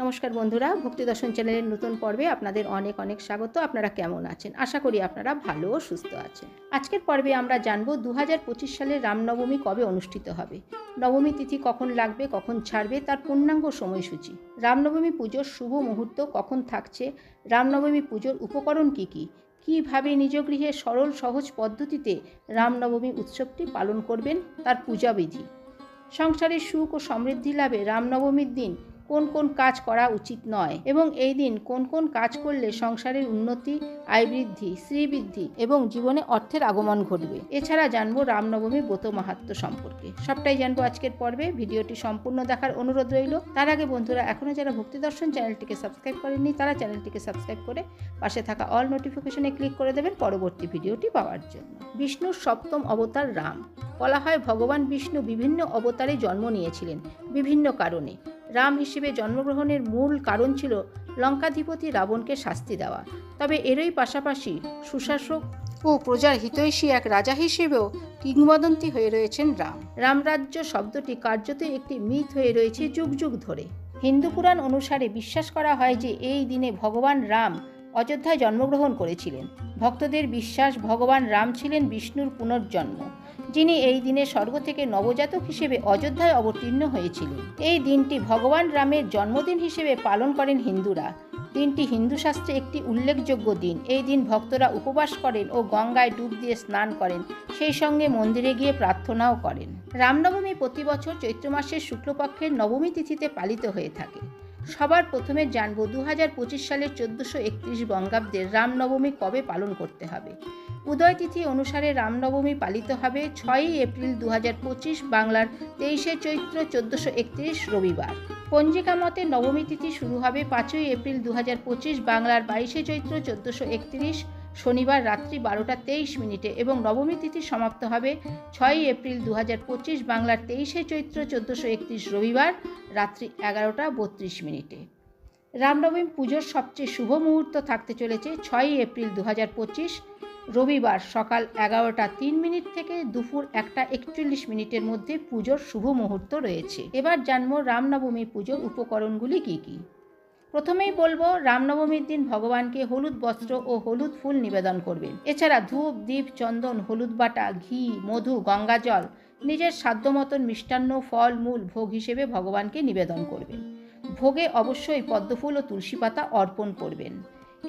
নমস্কার বন্ধুরা, ভক্তি দর্শন চ্যানেলের নতুন পর্বে আপনাদের অনেক অনেক স্বাগত। আপনারা কেমন আছেন? আশা করি আপনারা ভালো ও সুস্থ আছেন। আজকের পর্বে আমরা জানব দু হাজার সালের রামনবমী কবে অনুষ্ঠিত হবে? নবমী তিথি কখন লাগবে, কখন ছাড়বে, তার পূর্ণাঙ্গ সময়সূচি। রামনবমী পুজোর শুভ মুহূর্ত কখন থাকছে? রামনবমী পুজোর উপকরণ কী কী? কীভাবে নিজ গৃহে সরল সহজ পদ্ধতিতে রামনবমী উৎসবটি পালন করবেন? তার পূজাবিধি। সংসারের সুখ ও সমৃদ্ধি লাভে রামনবমীর দিন কোন কোন কাজ করা উচিত নয় এবং এই দিন কোন কোন কাজ করলে সংসারের উন্নতি, আয় বৃদ্ধি শ্রীবৃদ্ধি এবং জীবনে অর্থের আগমন ঘটবে। এছাড়া জানব রামনবমী ব্রত মাহাত্ম সম্পর্কে। সবটাই জানব আজকের পর্বে। ভিডিওটি সম্পূর্ণ দেখার অনুরোধ রইল। তার আগে বন্ধুরা, এখনও যারা ভক্তি দর্শন চ্যানেলটিকে সাবস্ক্রাইব করেননি, তারা চ্যানেলটিকে সাবস্ক্রাইব করে পাশে থাকা অল নোটিফিকেশনে ক্লিক করে দেবেন পরবর্তী ভিডিওটি পাওয়ার জন্য। বিষ্ণুর সপ্তম অবতার রাম। বলা হয় ভগবান বিষ্ণু বিভিন্ন অবতারে জন্ম নিয়েছিলেন, বিভিন্ন কারণে। রাম হিসেবে জন্মগ্রহণের মূল কারণ ছিল লঙ্কাধিপতি রাবণকে শাস্তি দেওয়া। তবে এরই পাশাপাশি সুশাসক ও প্রজার হিতৈষী এক রাজা হিসেবেও কিংবদন্তি হয়ে রয়েছেন রাম। রামরাজ্য শব্দটি কার্যত একটি মিথ হয়ে রয়েছে যুগ যুগ ধরে। হিন্দু পুরাণ অনুসারে বিশ্বাস করা হয় যে এই দিনে ভগবান রাম অযোধ্যায় জন্মগ্রহণ করেছিলেন। ভক্তদের বিশ্বাস, ভগবান রাম ছিলেন বিষ্ণুর পুনর্জন্ম, যিনি এই দিনে স্বর্গ থেকে নবজাতক হিসেবে অযোধ্যায় অবতীর্ণ হয়েছিলেন। এই দিনটি ভগবান রামের জন্মদিন হিসেবে পালন করেন হিন্দুরা। দিনটি হিন্দু শাস্ত্রে একটি উল্লেখযোগ্য দিন। এই দিন ভক্তরা উপবাস করেন ও গঙ্গায় ডুব দিয়ে স্নান করেন। সেই সঙ্গে মন্দিরে গিয়ে প্রার্থনাও করেন। রামনবমী প্রতি বছর চৈত্র মাসের শুক্লপক্ষের নবমী তিথিতে পালিত হয়ে থাকে। সবার প্রথমে জানব দু হাজার পঁচিশ সালের চোদ্দোশো একত্রিশ বঙ্গাব্দের রামনবমী কবে পালন করতে হবে। উদয় তিথি অনুসারে রামনবমী পালিত হবে ছয়ই এপ্রিল দু হাজার পঁচিশ বাংলার তেইশে চৈত্র চোদ্দোশো একত্রিশ রবিবার। পঞ্জিকা মতে নবমী তিথি শুরু হবে পাঁচই এপ্রিল দু হাজার পঁচিশ বাংলার বাইশে চৈত্র চোদ্দোশো একত্রিশ শনিবার রাত্রি বারোটা তেইশ মিনিটে এবং নবমী তিথি সমাপ্ত হবে ছয়ই এপ্রিল দু হাজার পঁচিশ বাংলার তেইশে চৈত্র চোদ্দোশো একত্রিশ রবিবার রাত্রি এগারোটা বত্রিশ মিনিটে। রামনবমী পুজোর সবচেয়ে শুভ মুহূর্ত থাকতে চলেছে ছয়ই এপ্রিল দু হাজার পঁচিশ রবিবার সকাল এগারোটা তিন মিনিট থেকে দুপুর একটা একচল্লিশ মিনিটের মধ্যে পুজোর শুভ মুহূর্ত রয়েছে। এবার জানব রামনবমী পুজোর উপকরণগুলি কী কী? প্রথমেই বলব, রামনবমীর দিন ভগবানকে হলুদ বস্ত্র ও হলুদ ফুল নিবেদন করবেন। এছাড়া ধূপ দ্বীপ চন্দন, হলুদ বাটা, ঘি, মধু, গঙ্গা জল, নিজের সাধ্য মতন মিষ্টান্ন, ফল, মূল, ভোগ হিসেবে ভগবানকে নিবেদন করবেন। ভোগে অবশ্যই পদ্মফুল ও তুলসী পাতা অর্পণ করবেন।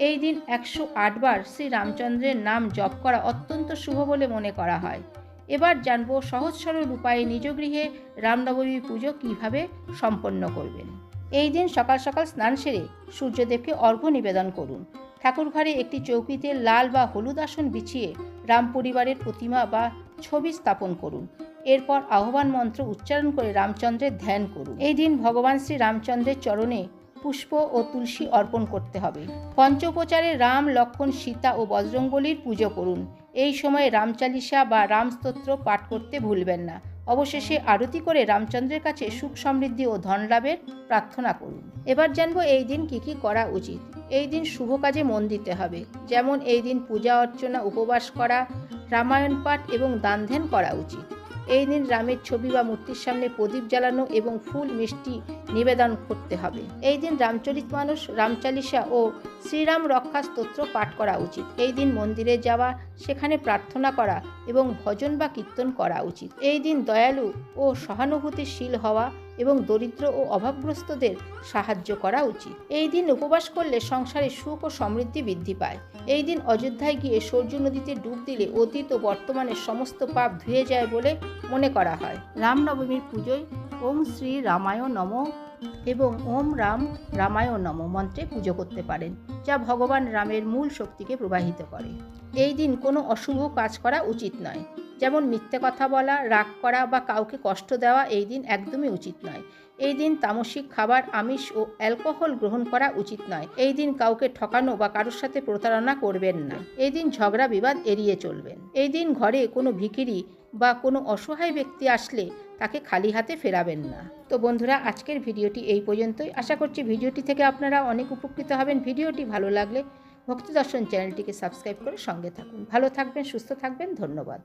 এই দিন একশো আটবার শ্রী রামচন্দ্রের নাম জপ করা অত্যন্ত শুভ বলে মনে করা হয়। এবার জানব সহজ সরল উপায়ে নিজ গৃহে রামনবমী পুজো কীভাবে সম্পন্ন করবেন। এই দিন সকাল সকাল স্নান সেরে সূর্যদেবকে অর্ঘ্য নিবেদন করুন। ঠাকুর ঘরে একটি চৌকিতে লাল বা হলুদ আসন বিছিয়ে রাম পরিবারের প্রতিমা বা ছবি স্থাপন করুন। এরপর আহ্বান মন্ত্র উচ্চারণ করে রামচন্দ্রের ধ্যান করুন। এই দিন ভগবান শ্রী রামচন্দ্রের চরণে পুষ্প ও তুলসী অর্পণ করতে হবে। পঞ্চোপচারে রাম, লক্ষণ, সীতা ও বজরঙ্গলির পুজো করুন। এই সময় রামচালিসা বা রামস্তোত্র পাঠ করতে ভুলবেন না। অবশেষে আরতি করে রামচন্দ্রের কাছে সুখ সমৃদ্ধি ও ধন লাভের প্রার্থনা করুন। এবার জানব এই দিন কি কি করা উচিত। এই দিন শুভ কাজে মন দিতে হবে। যেমন এই দিন পূজা অর্চনা, উপবাস করা, রামায়ণ পাঠ এবং দান ধ্যান করা উচিত। এই দিন রামের ছবি বা মূর্তির সামনে প্রদীপ জ্বালানো এবং ফুল মিষ্টি নিবেদন করতে হবে। এই দিন রামচরিত মানুষ, রামচালিসা ও শ্রীরাম রক্ষা স্তোত্র পাঠ করা উচিত। এই দিন মন্দিরে যাওয়া, সেখানে প্রার্থনা করা এবং ভজন বা কীর্তন করা উচিত। এই দিন দয়ালু ও সহানুভূতিশীল হওয়া এবং দরিদ্র ও অভাবগ্রস্তদের সাহায্য করা উচিত। এই দিন উপবাস করলে সংসারে সুখ ও সমৃদ্ধি বৃদ্ধি পায়। এই দিন অযোধ্যায় গিয়ে সূর্য নদীতে ডুব দিলে অতীত ও বর্তমানের সমস্ত পাপ ধুয়ে যায় বলে মনে করা হয়। রামনবমীর পুজোয় ওম শ্রী রামায় নম এবং ওম রাম রামায় নম মন্ত্রে পুজো করতে পারেন, যা ভগবান রামের মূল শক্তিকে প্রবাহিত করে। এই দিন কোনো অশুভ কাজ করা উচিত নয়। যেমন মিথ্যে কথা বলা, রাগ করা বা কাউকে কষ্ট দেওয়া এই দিন একদমই উচিত নয়। এই দিন তামসিক খাবার, আমিষ ও অ্যালকোহল গ্রহণ করা উচিত নয়। এই দিন কাউকে ঠকানো বা কারোর সাথে প্রতারণা করবেন না। এই দিন ঝগড়া বিবাদ এড়িয়ে চলবেন। এই দিন ঘরে কোনো ভিখিরি বা কোনো অসহায় ব্যক্তি আসলে তাকে খালি হাতে ফেরাবেন না। তো বন্ধুরা, আজকের ভিডিওটি এই পর্যন্তই। আশা করছি ভিডিওটি থেকে আপনারা অনেক উপকৃত হবেন। ভিডিওটি ভালো লাগলে ভক্তি দর্শন চ্যানেলটিকে সাবস্ক্রাইব করে সঙ্গে থাকুন। ভালো থাকবেন, সুস্থ থাকবেন। ধন্যবাদ।